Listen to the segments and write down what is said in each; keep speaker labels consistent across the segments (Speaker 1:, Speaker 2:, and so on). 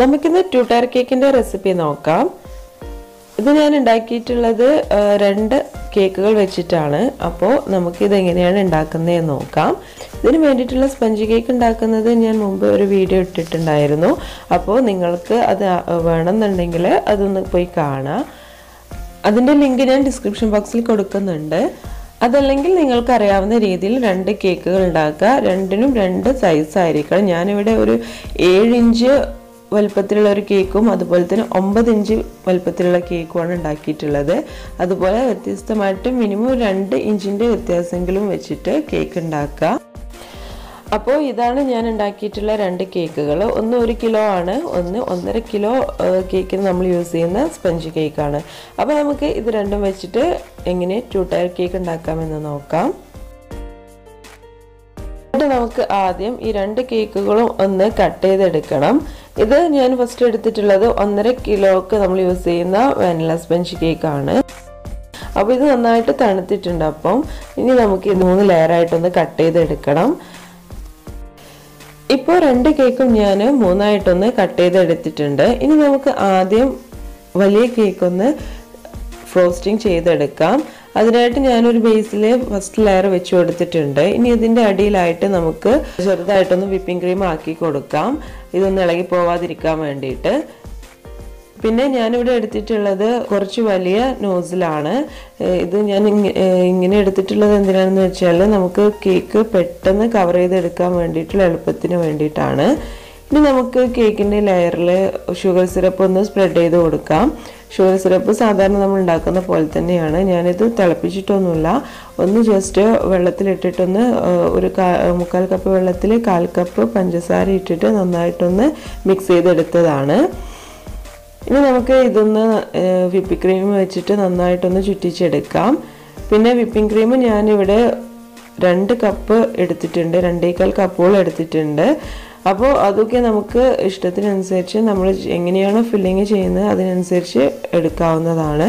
Speaker 1: നമുക്കിന്ന് ട്യൂട്ടർ കേക്കിന്റെ റെസിപ്പി നോക്കാം. ഇത് ഞാൻ ഉണ്ടാക്കിയിട്ടുള്ളത് രണ്ട് കേക്കുകൾ വെച്ചിട്ടാണ്. അപ്പോൾ നമുക്കിത് എങ്ങനെയാണ് ഉണ്ടാക്കുന്നതെന്ന് നോക്കാം. ഇതിന് വേണ്ടിയിട്ടുള്ള സ്പഞ്ച് കേക്ക് ഉണ്ടാക്കുന്നത് ഞാൻ മുമ്പ് ഒരു വീഡിയോ ഇട്ടിട്ടുണ്ടായിരുന്നു. അപ്പോൾ നിങ്ങൾക്ക് അത് വേണമെന്നുണ്ടെങ്കിൽ അതൊന്ന് പോയി കാണാം. അതിന്റെ ലിങ്ക് ഞാൻ ഡിസ്ക്രിപ്ഷൻ ബോക്സിൽ കൊടുക്കുന്നുണ്ട്. അതല്ലെങ്കിൽ നിങ്ങൾക്കറിയാവുന്ന രീതിയിൽ രണ്ട് കേക്കുകൾ ഉണ്ടാക്കുക. രണ്ടിനും രണ്ട് സൈസ് ആയിരിക്കണം. ഞാനിവിടെ ഒരു ഏഴ് ഇഞ്ച് വലുപ്പത്തിലുള്ള ഒരു കേക്കും അതുപോലെ തന്നെ ഒമ്പത് ഇഞ്ച് വലുപ്പത്തിലുള്ള കേക്കുമാണ് ഉണ്ടാക്കിയിട്ടുള്ളത്. അതുപോലെ വ്യത്യസ്തമായിട്ട് മിനിമം രണ്ട് ഇഞ്ചിന്റെ വ്യത്യാസമെങ്കിലും വെച്ചിട്ട് കേക്ക് ഉണ്ടാക്കുക. അപ്പോൾ ഇതാണ് ഞാൻ ഉണ്ടാക്കിയിട്ടുള്ള രണ്ട് കേക്കുകൾ. ഒന്ന് ഒരു കിലോ ആണ്. ഒന്ന് ഒന്നര കിലോ കേക്കിന് നമ്മൾ യൂസ് ചെയ്യുന്ന സ്പഞ്ച് കേക്കാണ് അപ്പോൾ നമുക്ക് ഇത് രണ്ടും വെച്ചിട്ട് എങ്ങനെ ടു ടയർ കേക്ക് ഉണ്ടാക്കാമെന്ന് നോക്കാം. എന്നിട്ട് നമുക്ക് ആദ്യം ഈ രണ്ട് കേക്കുകളും ഒന്ന് കട്ട് ചെയ്തെടുക്കണം. ഇത് ഞാൻ ഫസ്റ്റ് എടുത്തിട്ടുള്ളത് ഒന്നര കിലോക്ക് നമ്മൾ യൂസ് ചെയ്യുന്ന വാനില സ്പഞ്ച് കേക്കാണ് അപ്പോൾ ഇത് നന്നായിട്ട് തണുത്തിട്ടുണ്ട് അപ്പം. ഇനി നമുക്ക് ഇത് മൂന്ന് ലെയറായിട്ടൊന്ന് കട്ട് ചെയ്തെടുക്കണം. ഇപ്പോൾ രണ്ട് കേക്കും ഞാൻ മൂന്നായിട്ടൊന്ന് കട്ട് ചെയ്തെടുത്തിട്ടുണ്ട്. ഇനി നമുക്ക് ആദ്യം വലിയ കേക്കൊന്ന് ഫ്രോസ്റ്റിംഗ് ചെയ്തെടുക്കാം. അതിനായിട്ട് ഞാനൊരു ബേസിൽ ഫസ്റ്റ് ലെയർ വെച്ച് കൊടുത്തിട്ടുണ്ട്. ഇനി ഇതിന്റെ അടിയിലായിട്ട് നമുക്ക് ചെറുതായിട്ടൊന്ന് വിപ്പിംഗ് ക്രീം ആക്കി കൊടുക്കാം. ഇതൊന്ന് ഇളകി പോവാതിരിക്കാൻ വേണ്ടിയിട്ട്. പിന്നെ ഞാനിവിടെ എടുത്തിട്ടുള്ളത് കുറച്ച് വലിയ നോസിലാണ് ഇത് ഞാൻ ഇങ്ങനെ എടുത്തിട്ടുള്ളത് എന്തിനാണെന്ന് വെച്ചാൽ നമുക്ക് കേക്ക് പെട്ടെന്ന് കവർ ചെയ്തെടുക്കാൻ വേണ്ടിയിട്ടുള്ള എളുപ്പത്തിന് വേണ്ടിയിട്ടാണ്. ഇനി നമുക്ക് കേക്കിന്റെ ലെയറിൽ ഷുഗർ സിറപ്പ് ഒന്ന് സ്പ്രെഡ് ചെയ്ത് കൊടുക്കാം. ഷുഗർ സിറപ്പ് സാധാരണ നമ്മൾ ഉണ്ടാക്കുന്ന പോലെ തന്നെയാണ്. ഞാനിത് തിളപ്പിച്ചിട്ടൊന്നുമില്ല. ഒന്ന് ജസ്റ്റ് വെള്ളത്തിലിട്ടിട്ടൊന്ന് ഒരു മുക്കാൽ കപ്പ് വെള്ളത്തിൽ കാൽ കപ്പ് പഞ്ചസാര ഇട്ടിട്ട് നന്നായിട്ടൊന്ന് മിക്സ് ചെയ്തെടുത്തതാണ്. ഇനി നമുക്ക് ഇതൊന്ന് വിപ്പിംഗ് ക്രീം വെച്ചിട്ട് നന്നായിട്ടൊന്ന് ചുറ്റിച്ചെടുക്കാം. പിന്നെ വിപ്പിംഗ് ക്രീം ഞാനിവിടെ രണ്ട് കപ്പ് എടുത്തിട്ടുണ്ട്. രണ്ടേക്കാൽ കപ്പുകൾ എടുത്തിട്ടുണ്ട്. അപ്പോൾ അതൊക്കെ നമുക്ക് ഇഷ്ടത്തിനനുസരിച്ച് നമ്മൾ എങ്ങനെയാണോ ഫില്ലിങ് ചെയ്യുന്നത് അതിനനുസരിച്ച് എടുക്കാവുന്നതാണ്.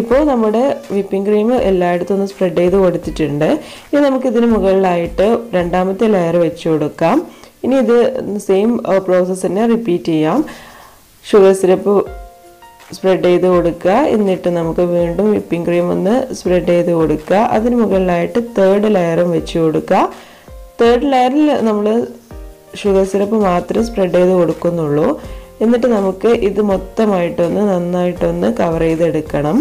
Speaker 1: ഇപ്പോൾ നമ്മുടെ വിപ്പിംഗ് ക്രീം എല്ലായിടത്തും ഒന്ന് സ്പ്രെഡ് ചെയ്ത് കൊടുത്തിട്ടുണ്ട്. ഇനി നമുക്കിതിന് മുകളിലായിട്ട് രണ്ടാമത്തെ ലെയർ വെച്ച് കൊടുക്കാം. ഇനി ഇത് സെയിം പ്രോസസ്സ് തന്നെ റിപ്പീറ്റ് ചെയ്യാം. ഷുഗർ സിറപ്പ് സ്പ്രെഡ് ചെയ്ത് കൊടുക്കുക. എന്നിട്ട് നമുക്ക് വീണ്ടും വിപ്പിംഗ് ക്രീം ഒന്ന് സ്പ്രെഡ് ചെയ്ത് കൊടുക്കുക. അതിന് മുകളിലായിട്ട് തേർഡ് ലെയറും വെച്ച് കൊടുക്കുക. തേർഡ് ലെയറിൽ നമ്മൾ ഷുഗർ സിറപ്പ് മാത്രം സ്പ്രെഡ് ചെയ്ത് കൊടുക്കുന്നുള്ളൂ. എന്നിട്ട് നമുക്ക് ഇത് മൊത്തമായിട്ടൊന്ന് നന്നായിട്ടൊന്ന് കവർ ചെയ്തെടുക്കണം.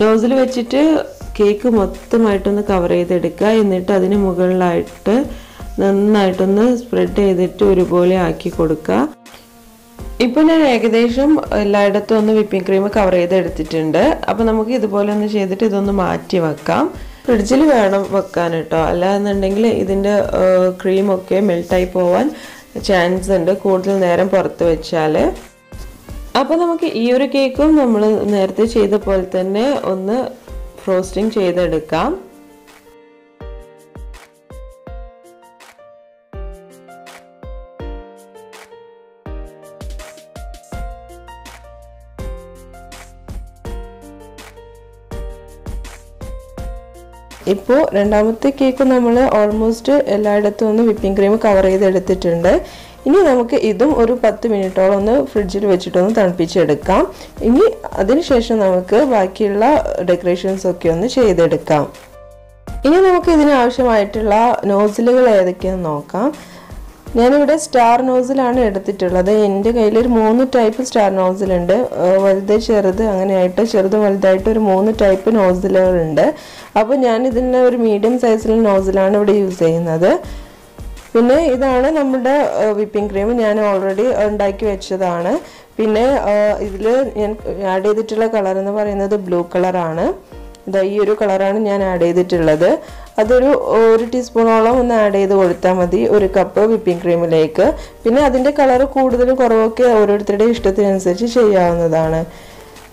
Speaker 1: ഡോസിൽ വെച്ചിട്ട് കേക്ക് മൊത്തമായിട്ടൊന്ന് കവർ ചെയ്തെടുക്കുക. എന്നിട്ട് അതിന് മുകളിലായിട്ട് നന്നായിട്ടൊന്ന് സ്പ്രെഡ് ചെയ്തിട്ട് ഒരുപോലെ ആക്കി കൊടുക്കുക. ഇപ്പോൾ ഞാൻ ഏകദേശം എല്ലായിടത്തും ഒന്ന് വിപ്പിംഗ് ക്രീം കവർ ചെയ്ത് ചെയ്തെടുത്തിട്ടുണ്ട്. അപ്പോൾ നമുക്ക് ഇതുപോലെ ഒന്ന് ചെയ്തിട്ട് ഇതൊന്ന് മാറ്റി വെക്കാം. ഫ്രിഡ്ജിൽ വേണം വെക്കാൻ കേട്ടോ അല്ലാന്നുണ്ടെങ്കിൽ ഇതിന്റെ ക്രീമൊക്കെ മെൽട്ടായി പോവാൻ ചാൻസ് ഉണ്ട് കൂടുതൽ നേരം പുറത്ത് വെച്ചാൽ അപ്പോൾ നമുക്ക് ഈ ഒരു കേക്കും നമ്മൾ നേരത്തെ ചെയ്ത പോലെ തന്നെ ഒന്ന് ഫ്രോസ്റ്റിംഗ് ചെയ്തെടുക്കാം. ഇപ്പോൾ രണ്ടാമത്തെ കേക്ക് നമ്മൾ ഓൾമോസ്റ്റ് എല്ലായിടത്തും ഒന്ന് വിപ്പിംഗ് ക്രീം കവർ ചെയ്തെടുത്തിട്ടുണ്ട്. ഇനി നമുക്ക് ഇതും ഒരു പത്ത് മിനിറ്റോളം ഒന്ന് ഫ്രിഡ്ജിൽ വെച്ചിട്ടൊന്ന് തണുപ്പിച്ചെടുക്കാം. ഇനി അതിനുശേഷം നമുക്ക് ബാക്കിയുള്ള ഡെക്കറേഷൻസ് ഒക്കെ ഒന്ന് ചെയ്തെടുക്കാം. ഇനി നമുക്ക് ഇതിന് ആവശ്യമായിട്ടുള്ള നോസിലുകൾ ഏതൊക്കെയാണെന്ന് നോക്കാം. ഞാനിവിടെ സ്റ്റാർ നോസിലാണ് എടുത്തിട്ടുള്ളത്. എന്റെ കയ്യിൽ ഒരു മൂന്ന് ടൈപ്പ് സ്റ്റാർ നോസിലുണ്ട് വലുത് ചെറുത് അങ്ങനെയായിട്ട് ചെറുതും വലുതായിട്ട് ഒരു മൂന്ന് ടൈപ്പ് നോസിലുകളുണ്ട് അപ്പോൾ ഞാൻ ഇതിന്റെ ഒരു മീഡിയം സൈസിലുള്ള നോസിലാണ് ഇവിടെ യൂസ് ചെയ്യുന്നത്. പിന്നെ ഇതാണ് നമ്മുടെ വിപ്പിംഗ് ക്രീം ഞാൻ ഓൾറെഡി ഉണ്ടാക്കി വെച്ചതാണ്. പിന്നെ ഇതിൽ ഞാൻ ആഡ് ചെയ്തിട്ടുള്ള കളർ എന്ന് പറയുന്നത് ബ്ലൂ കളറാണ് ഇതാ ഈ ഒരു കളറാണ് ഞാൻ ആഡ് ചെയ്തിട്ടുള്ളത്. അതൊരു ഒരു ടീസ്പൂണോളം ഒന്ന് ആഡ് ചെയ്ത് കൊടുത്താൽ മതി ഒരു കപ്പ് വിപ്പിംഗ് ക്രീമിലേക്ക് പിന്നെ അതിന്റെ കളർ കൂടുതലും കുറവൊക്കെ ഓരോരുത്തരുടെ ഇഷ്ടത്തിനനുസരിച്ച് ചെയ്യാവുന്നതാണ്.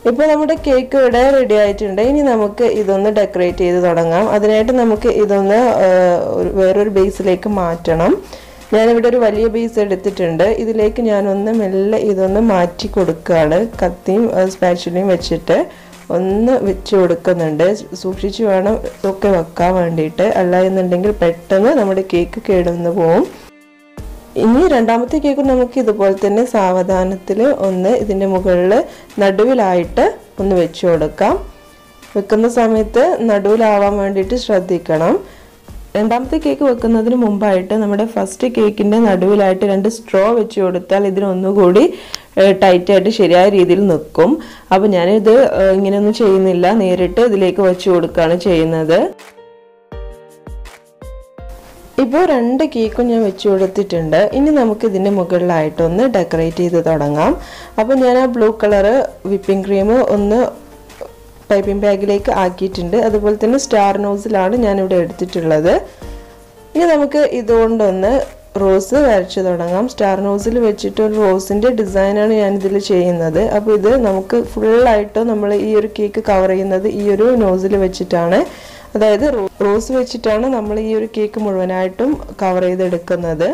Speaker 1: ഇപ്പോൾ നമ്മുടെ കേക്ക് ഇവിടെ റെഡി ആയിട്ടുണ്ട്. ഇനി നമുക്ക് ഇതൊന്ന് ഡെക്കറേറ്റ് ചെയ്ത് തുടങ്ങാം. അതിനായിട്ട് നമുക്ക് ഇതൊന്ന് വേറൊരു ബേസിലേക്ക് മാറ്റണം. ഞാനിവിടെ ഒരു വലിയ ബേസ് എടുത്തിട്ടുണ്ട്. ഇതിലേക്ക് ഞാനൊന്ന് മെല്ലെ ഇതൊന്ന് മാറ്റി കൊടുക്കുകയാണ്. കത്തിയും സ്പാച്ചിലയും വെച്ചിട്ട്
Speaker 2: ഒന്ന് വെച്ച് കൊടുക്കുന്നുണ്ട്. സൂക്ഷിച്ച് വേണം ഒക്കെ വെക്കാൻ വേണ്ടിയിട്ട്. അല്ല എന്നുണ്ടെങ്കിൽ പെട്ടെന്ന് നമ്മുടെ കേക്ക് കേടുന്നു പോവും. ഇനി രണ്ടാമത്തെ കേക്ക് നമുക്ക് ഇതുപോലെ തന്നെ സാവധാനത്തിൽ ഒന്ന് ഇതിന്റെ മുകളിൽ നടുവിലായിട്ട് ഒന്ന് വെച്ച് കൊടുക്കാം. വെക്കുന്ന സമയത്ത് നടുവിലാവാൻ വേണ്ടിയിട്ട് ശ്രദ്ധിക്കണം. രണ്ടാമത്തെ കേക്ക് വെക്കുന്നതിന് മുമ്പായിട്ട് നമ്മുടെ ഫസ്റ്റ് കേക്കിന്റെ നടുവിലായിട്ട് രണ്ട് സ്ട്രോ വെച്ച് കൊടുത്താൽ ഇതിനൊന്നുകൂടി ടൈറ്റായിട്ട് ശരിയായ രീതിയിൽ നിൽക്കും. അപ്പോൾ ഞാനിത് ഇങ്ങനെയൊന്നും ചെയ്യുന്നില്ല. നേരിട്ട് ഇതിലേക്ക് വെച്ച് കൊടുക്കുകയാണ് ചെയ്യുന്നത്. ഇപ്പോൾ രണ്ട് കേക്കും ഞാൻ വെച്ച് കൊടുത്തിട്ടുണ്ട്. ഇനി നമുക്ക് ഇതിന്റെ മുകളിലായിട്ടൊന്ന് ഡെക്കറേറ്റ് ചെയ്ത് തുടങ്ങാം. അപ്പോൾ ഞാൻ ആ ബ്ലൂ കളറ് വിപ്പിംഗ് ക്രീം ഒന്ന് പൈപ്പിംഗ് ബാഗിലേക്ക് ആക്കിയിട്ടുണ്ട്. അതുപോലെ തന്നെ സ്റ്റാർ നോസിലാണ് ഞാനിവിടെ എടുത്തിട്ടുള്ളത്. ഇനി നമുക്ക് ഇതുകൊണ്ടൊന്ന് റോസ് വരച്ചു തുടങ്ങാം. സ്റ്റാർ നോസിൽ വെച്ചിട്ട് ഒരു റോസിന്റെ ഡിസൈനാണ് ഞാനിതിൽ ചെയ്യുന്നത്. അപ്പോൾ ഇത് നമുക്ക് ഫുള്ളായിട്ട് നമ്മൾ ഈ ഒരു കേക്ക് കവർ ചെയ്യുന്നത് ഈ ഒരു നോസിൽ വെച്ചിട്ടാണ്. അതായത് റോസ് വെച്ചിട്ടാണ് നമ്മൾ ഈ ഒരു കേക്ക് മുഴുവനായിട്ടും കവർ ചെയ്തെടുക്കുന്നത്.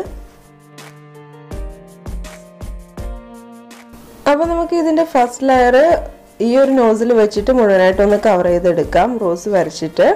Speaker 2: അപ്പോൾ നമുക്ക് ഇതിന്റെ ഫസ്റ്റ് ലെയർ ഈ ഒരു നോസിൽ വെച്ചിട്ട് മുഴുവനായിട്ടൊന്ന് കവർ ചെയ്തെടുക്കാം. റോസ് വരച്ചിട്ട്.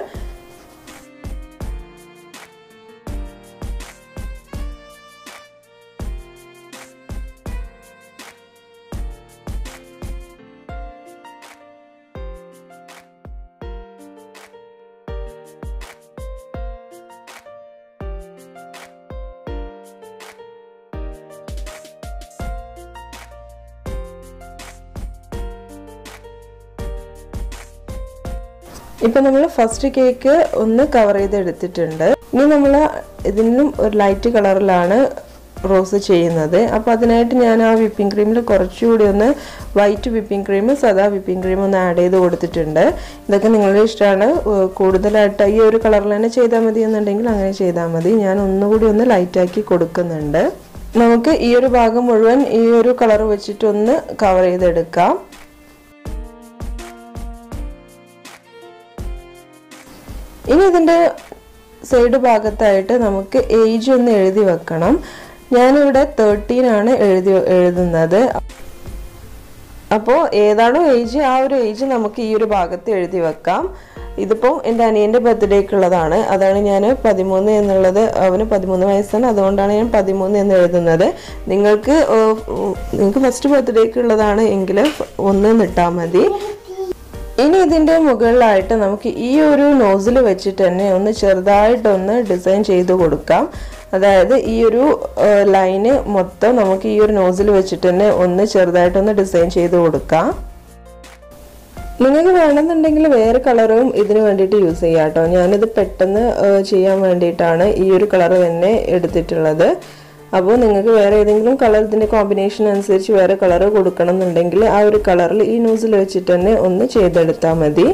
Speaker 2: ഇപ്പം നമ്മൾ ഫസ്റ്റ് കേക്ക് ഒന്ന് കവർ ചെയ്ത് എടുത്തിട്ടുണ്ട് ഇനി നമ്മൾ ഇതിനും ഒരു ലൈറ്റ് കളറിലാണ് റോസ് ചെയ്യുന്നത്. അപ്പോൾ അതിനായിട്ട് ഞാൻ ആ വിപ്പിംഗ് ക്രീമിൽ കുറച്ചുകൂടി ഒന്ന് വൈറ്റ് വിപ്പിംഗ് ക്രീം സദാ വിപ്പിംഗ് ക്രീം ഒന്ന് ആഡ് ചെയ്ത് കൊടുത്തിട്ടുണ്ട്. ഇതൊക്കെ നിങ്ങളുടെ ഇഷ്ടമാണ്. കൂടുതലായിട്ട് ഈ ഒരു കളറിൽ തന്നെ ചെയ്താൽ മതി എന്നുണ്ടെങ്കിൽ അങ്ങനെ ചെയ്താൽ മതി. ഞാൻ ഒന്നുകൂടി ഒന്ന് ലൈറ്റാക്കി കൊടുക്കുന്നുണ്ട്. നമുക്ക് ഈ ഒരു ഭാഗം മുഴുവൻ ഈ ഒരു കളർ വെച്ചിട്ടൊന്ന് കവർ ചെയ്തെടുക്കാം. ഇനി ഇതിന്റെ സൈഡ് ഭാഗത്തായിട്ട് നമുക്ക് ഏജ് ഒന്ന് എഴുതി വെക്കണം. ഞാനിവിടെ തേർട്ടീൻ ആണ് എഴുതി എഴുതുന്നത്. അപ്പോൾ ഏതാണോ ഏജ് ആ ഒരു ഏജ് നമുക്ക് ഈ ഒരു ഭാഗത്ത് എഴുതി വെക്കാം. ഇതിപ്പോൾ എന്റെ അനിയന്റെ ബർത്ത്ഡേക്കുള്ളതാണ് അതാണ് ഞാൻ പതിമൂന്ന് എന്നുള്ളത്. അവന് പതിമൂന്ന് വയസ്സാണ്. അതുകൊണ്ടാണ് ഞാൻ പതിമൂന്ന് എന്ന് എഴുതുന്നത്. നിങ്ങൾക്ക് നിങ്ങൾക്ക് ഫസ്റ്റ് ബർത്ത്ഡേക്ക് ഉള്ളതാണ് എങ്കിൽ ഒന്ന് നിട്ടാൽ മതി. ഇനി ഇതിന്റെ മുകളിലായിട്ട് നമുക്ക് ഈ ഒരു നോസിൽ വെച്ചിട്ട് തന്നെ ഒന്ന് ചെറുതായിട്ടൊന്ന് ഡിസൈൻ ചെയ്ത് കൊടുക്കാം. അതായത് ഈ ഒരു ലൈന് മൊത്തം നമുക്ക് ഈ ഒരു നോസിൽ വെച്ചിട്ട് തന്നെ ഒന്ന് ചെറുതായിട്ടൊന്ന് ഡിസൈൻ ചെയ്ത് കൊടുക്കാം. നിങ്ങൾക്ക് വേണമെന്നുണ്ടെങ്കിൽ വേറെ കളറും ഇതിന് വേണ്ടിയിട്ട് യൂസ് ചെയ്യാം കേട്ടോ. ഞാനിത് പെട്ടെന്ന് ചെയ്യാൻ വേണ്ടിയിട്ടാണ് ഈ ഒരു കളർ തന്നെ എടുത്തിട്ടുള്ളത്. അപ്പോൾ നിങ്ങൾക്ക് വേറെ ഏതെങ്കിലും കളർ ഇതിന്റെ കോമ്പിനേഷൻ അനുസരിച്ച് വേറെ കളർ കൊടുക്കണം എന്നുണ്ടെങ്കിൽ ആ ഒരു കളറിൽ ഈ ന്യൂസിൽ വെച്ചിട്ട് തന്നെ ഒന്ന് ചെയ്തെടുത്താൽ മതി.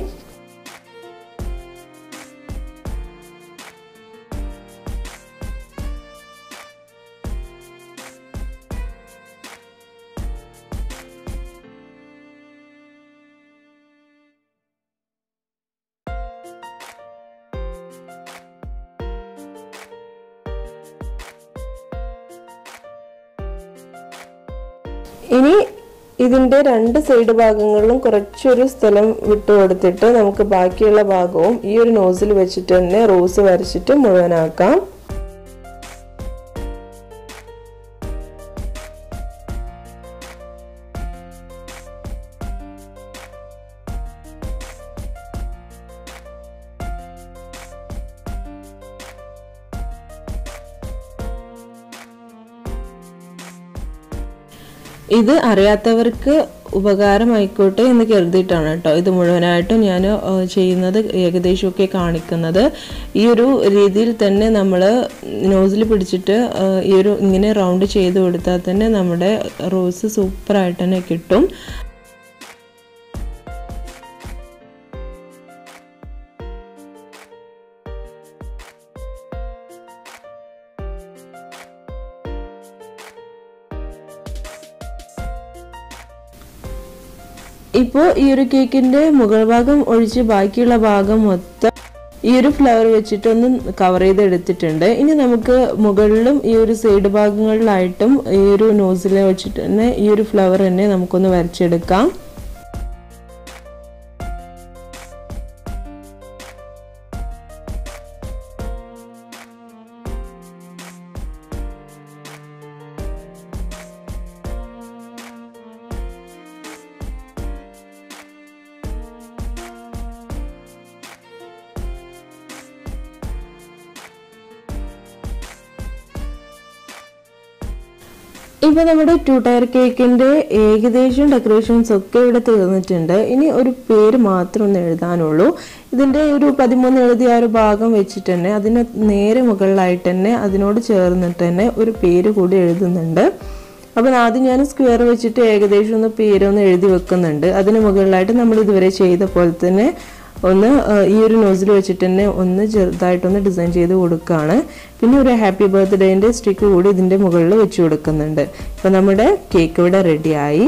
Speaker 2: ഇനി ഇതിന്റെ രണ്ട് സൈഡ് ഭാഗങ്ങളിലും കുറച്ചൊരു സ്ഥലം വിട്ടു കൊടുത്തിട്ട് നമുക്ക് ബാക്കിയുള്ള ഭാഗവും ഈ ഒരു നോസിൽ വെച്ചിട്ട് തന്നെ റോസ് വരച്ചിട്ട് മുഴുവനാക്കാം. ഇത് അറിയാത്തവർക്ക് ഉപകാരമായിക്കോട്ടെ എന്ന് കരുതിയിട്ടാണ് കേട്ടോ. ഇത് മുഴുവനായിട്ടും ഞാൻ ചെയ്യുന്നത് ഏകദേശമൊക്കെ കാണിക്കുന്നത്. ഈ ഒരു രീതിയിൽ തന്നെ നമ്മൾ നോസിൽ പിടിച്ചിട്ട് ഈ ഒരു ഇങ്ങനെ റൗണ്ട് ചെയ്ത് കൊടുത്താൽ തന്നെ നമ്മുടെ റോസ് സൂപ്പറായിട്ട് തന്നെ കിട്ടും. ഇപ്പോൾ ഈ ഒരു കേക്കിന്റെ മുകൾ ഭാഗം ഒഴിച്ച് ബാക്കിയുള്ള ഭാഗം മൊത്തം ഈ ഒരു ഫ്ലവർ വെച്ചിട്ടൊന്ന് കവർ ചെയ്തെടുത്തിട്ടുണ്ട്. ഇനി നമുക്ക് മുകളിലും ഈ ഒരു സൈഡ് ഭാഗങ്ങളിലായിട്ടും ഈ ഒരു നോസിലെ വെച്ചിട്ട് തന്നെ ഈ ഒരു ഫ്ലവർ തന്നെ നമുക്കൊന്ന് വരച്ചെടുക്കാം. ഇപ്പൊ നമ്മുടെ ടു ടയർ കേക്കിന്റെ ഏകദേശം ഡെക്കറേഷൻസ് ഒക്കെ ഇവിടെ തീർന്നിട്ടുണ്ട്. ഇനി ഒരു പേര് മാത്രം ഒന്ന് എഴുതാനുള്ളൂ. ഇതിന്റെ ഒരു പതിമൂന്ന് എഴുതിയ ഒരു ഭാഗം വെച്ചിട്ട് തന്നെ അതിന് നേരെ മുകളിലായിട്ട് തന്നെ അതിനോട് ചേർന്നിട്ട് തന്നെ ഒരു പേര് കൂടി എഴുതുന്നുണ്ട്. അപ്പം ആദ്യം ഞാൻ സ്ക്വയർ വെച്ചിട്ട് ഏകദേശം ഒന്ന് പേരൊന്ന് എഴുതി വെക്കുന്നുണ്ട്. അതിന് മുകളിലായിട്ട് നമ്മൾ ഇതുവരെ ചെയ്ത പോലെ തന്നെ ഒന്ന് ഈ ഒരു നോസിൽ വെച്ചിട്ട് തന്നെ ഒന്ന് ചെറുതായിട്ടൊന്ന് ഡിസൈൻ ചെയ്ത് കൊടുക്കുകയാണ് പിന്നെ ഒരു ഹാപ്പി ബർത്ത്ഡേന്റെ സ്റ്റിക്ക് കൂടി ഇതിന്റെ മുകളിൽ വെച്ച് കൊടുക്കുന്നുണ്ട്. ഇപ്പം നമ്മുടെ കേക്ക് ഇവിടെ റെഡിയായി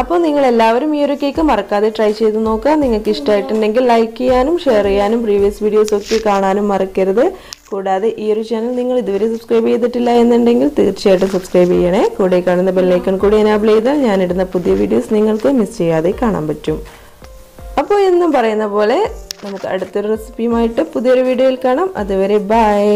Speaker 2: അപ്പോൾ നിങ്ങൾ എല്ലാവരും ഈ ഒരു കേക്ക് മറക്കാതെ ട്രൈ ചെയ്ത് നോക്കുക. നിങ്ങൾക്ക് ഇഷ്ടമായിട്ടുണ്ടെങ്കിൽ ലൈക്ക് ചെയ്യാനും ഷെയർ ചെയ്യാനും പ്രീവിയസ് വീഡിയോസ് ഒക്കെ കാണാനും മറക്കരുത്. കൂടാതെ ഈ ഒരു ചാനൽ നിങ്ങൾ ഇതുവരെ സബ്സ്ക്രൈബ് ചെയ്തിട്ടില്ല എന്നുണ്ടെങ്കിൽ തീർച്ചയായിട്ടും സബ്സ്ക്രൈബ് ചെയ്യണേ. കൂടെ കാണുന്ന ബെല്ലൈക്കൺ കൂടി എനാബിൾ ചെയ്താൽ ഞാൻ ഇടുന്ന പുതിയ വീഡിയോസ് നിങ്ങൾക്ക് മിസ് ചെയ്യാതെ കാണാൻ പറ്റും. അപ്പോൾ എന്നും പറയുന്ന പോലെ നമുക്ക് അടുത്തൊരു റെസിപ്പിയുമായിട്ട് പുതിയൊരു വീഡിയോയിൽ കാണാം. അതുവരെ ബൈ.